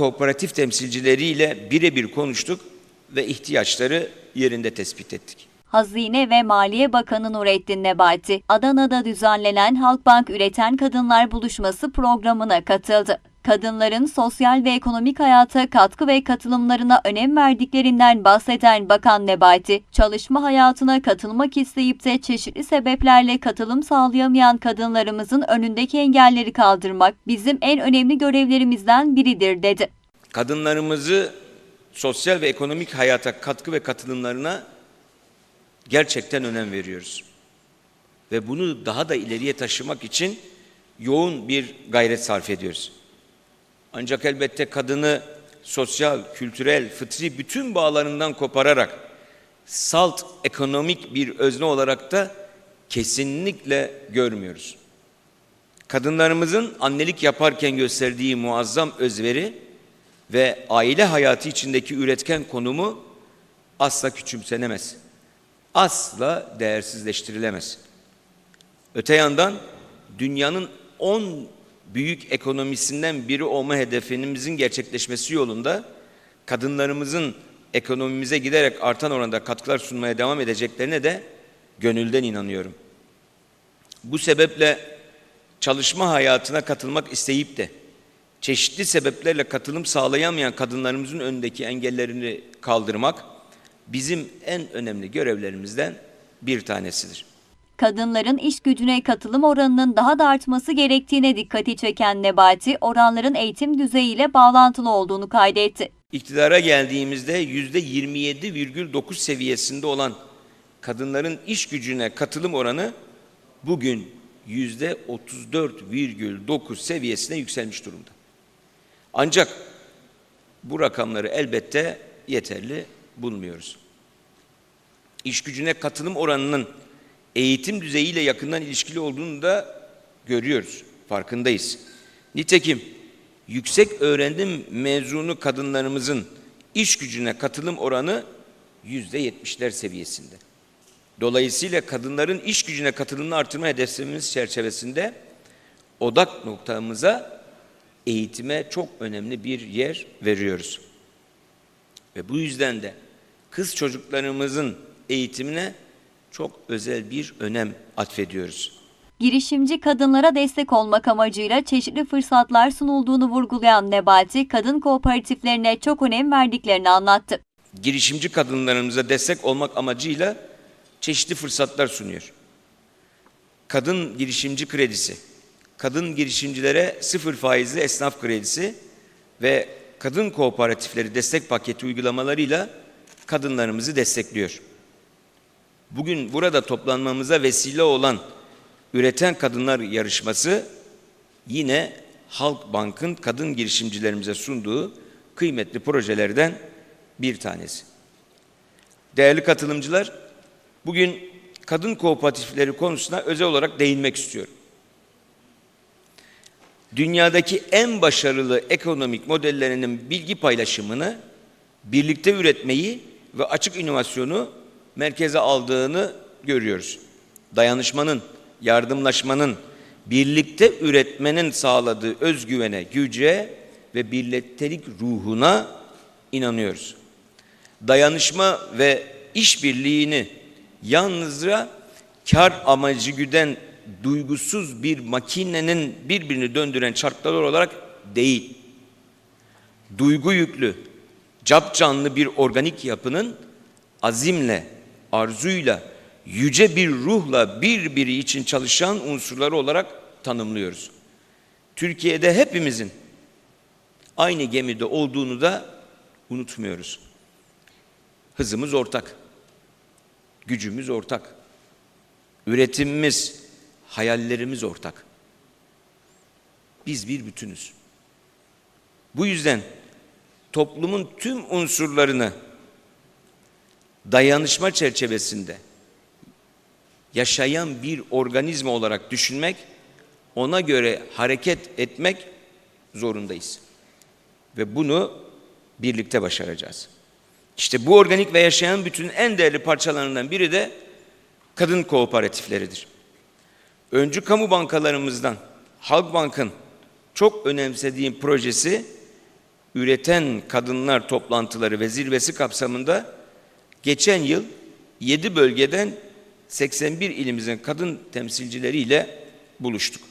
kooperatif temsilcileriyle birebir konuştuk ve ihtiyaçları yerinde tespit ettik. Hazine ve Maliye Bakanı Nurettin Nebati, Adana'da düzenlenen Halkbank Üreten Kadınlar Buluşması programına katıldı. Kadınların sosyal ve ekonomik hayata katkı ve katılımlarına önem verdiklerinden bahseden Bakan Nebati, çalışma hayatına katılmak isteyip de çeşitli sebeplerle katılım sağlayamayan kadınlarımızın önündeki engelleri kaldırmak bizim en önemli görevlerimizden biridir dedi. Kadınlarımızı sosyal ve ekonomik hayata katkı ve katılımlarına gerçekten önem veriyoruz. Ve bunu daha da ileriye taşımak için yoğun bir gayret sarf ediyoruz. Ancak elbette kadını sosyal, kültürel, fıtri bütün bağlarından kopararak salt ekonomik bir özne olarak da kesinlikle görmüyoruz. Kadınlarımızın annelik yaparken gösterdiği muazzam özveri ve aile hayatı içindeki üretken konumu asla küçümsenemez. Asla değersizleştirilemez. Öte yandan dünyanın 10 büyük ekonomisinden biri olma hedefimizin gerçekleşmesi yolunda kadınlarımızın ekonomimize giderek artan oranda katkılar sunmaya devam edeceklerine de gönülden inanıyorum. Bu sebeple çalışma hayatına katılmak isteyip de çeşitli sebeplerle katılım sağlayamayan kadınlarımızın önündeki engellerini kaldırmak bizim en önemli görevlerimizden bir tanesidir. Kadınların iş gücüne katılım oranının daha da artması gerektiğine dikkati çeken Nebati, oranların eğitim düzeyiyle bağlantılı olduğunu kaydetti. İktidara geldiğimizde yüzde 27,9 seviyesinde olan kadınların iş gücüne katılım oranı bugün yüzde 34,9 seviyesine yükselmiş durumda. Ancak bu rakamları elbette yeterli bulmuyoruz. İş gücüne katılım oranının eğitim düzeyiyle yakından ilişkili olduğunu da görüyoruz, farkındayız. Nitekim yüksek öğrenim mezunu kadınlarımızın iş gücüne katılım oranı yüzde yetmişler seviyesinde. Dolayısıyla kadınların iş gücüne katılımını artırma hedefimiz çerçevesinde odak noktamıza eğitime çok önemli bir yer veriyoruz. Ve bu yüzden de kız çocuklarımızın eğitimine çok özel bir önem atfediyoruz. Girişimci kadınlara destek olmak amacıyla çeşitli fırsatlar sunulduğunu vurgulayan Nebati, kadın kooperatiflerine çok önem verdiklerini anlattı. Girişimci kadınlarımıza destek olmak amacıyla çeşitli fırsatlar sunuyor. Kadın girişimci kredisi, kadın girişimcilere sıfır faizli esnaf kredisi ve kadın kooperatifleri destek paketi uygulamalarıyla kadınlarımızı destekliyor. Bugün burada toplanmamıza vesile olan Üreten Kadınlar Yarışması yine Halkbank'ın kadın girişimcilerimize sunduğu kıymetli projelerden bir tanesi. Değerli katılımcılar, bugün kadın kooperatifleri konusuna özel olarak değinmek istiyorum. Dünyadaki en başarılı ekonomik modellerinin bilgi paylaşımını, birlikte üretmeyi ve açık inovasyonu merkeze aldığını görüyoruz. Dayanışmanın, yardımlaşmanın, birlikte üretmenin sağladığı özgüvene, güce ve birliktelik ruhuna inanıyoruz. Dayanışma ve işbirliğini yalnızca kar amacı güden duygusuz bir makinenin birbirini döndüren çarklar olarak değil, duygu yüklü, cap canlı bir organik yapının azimle, arzuyla, yüce bir ruhla birbiri için çalışan unsurları olarak tanımlıyoruz. Türkiye'de hepimizin aynı gemide olduğunu da unutmuyoruz. Hızımız ortak. Gücümüz ortak. Üretimimiz, hayallerimiz ortak. Biz bir bütünüz. Bu yüzden toplumun tüm unsurlarını dayanışma çerçevesinde yaşayan bir organizma olarak düşünmek, ona göre hareket etmek zorundayız. Ve bunu birlikte başaracağız. İşte bu organik ve yaşayan bütün en değerli parçalarından biri de kadın kooperatifleridir. Öncü kamu bankalarımızdan Halkbank'ın çok önemsediğim projesi üreten kadınlar toplantıları ve zirvesi kapsamında geçen yıl 7 bölgeden 81 ilimizin kadın temsilcileriyle buluştuk.